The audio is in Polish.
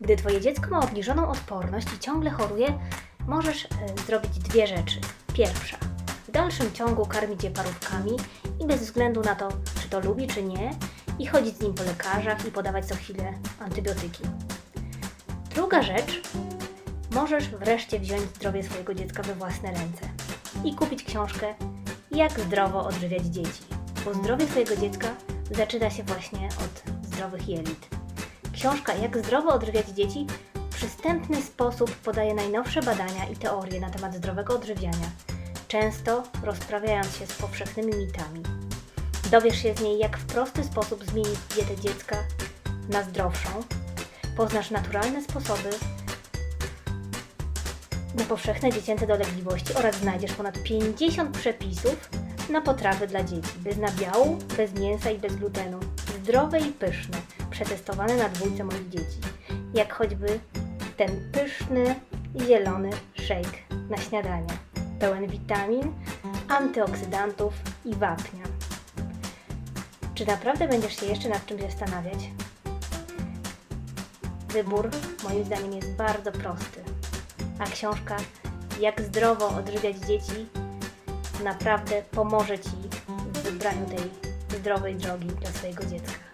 Gdy Twoje dziecko ma obniżoną odporność i ciągle choruje, możesz e, zrobić dwie rzeczy. Pierwsza, w dalszym ciągu karmić je parówkami i bez względu na to, czy to lubi, czy nie, i chodzić z nim po lekarzach i podawać co chwilę antybiotyki. Druga rzecz, możesz wreszcie wziąć zdrowie swojego dziecka we własne ręce i kupić książkę Jak zdrowo odżywiać dzieci, bo zdrowie Twojego dziecka zaczyna się właśnie od zdrowych jelit. Książka Jak zdrowo odżywiać dzieci w przystępny sposób podaje najnowsze badania i teorie na temat zdrowego odżywiania, często rozprawiając się z powszechnymi mitami. Dowiesz się z niej, jak w prosty sposób zmienić dietę dziecka na zdrowszą, poznasz naturalne sposoby na powszechne dziecięce dolegliwości oraz znajdziesz ponad 50 przepisów na potrawy dla dzieci. Bez nabiału, bez mięsa i bez glutenu. Zdrowe i pyszne, przetestowane na dwójce moich dzieci. Jak choćby ten pyszny, zielony shake na śniadanie. Pełen witamin, antyoksydantów i wapnia. Czy naprawdę będziesz się jeszcze nad czymś zastanawiać? Wybór moim zdaniem jest bardzo prosty. A książka Jak zdrowo odżywiać dzieci naprawdę pomoże Ci w wybraniu tej zdrowej drogi dla swojego dziecka.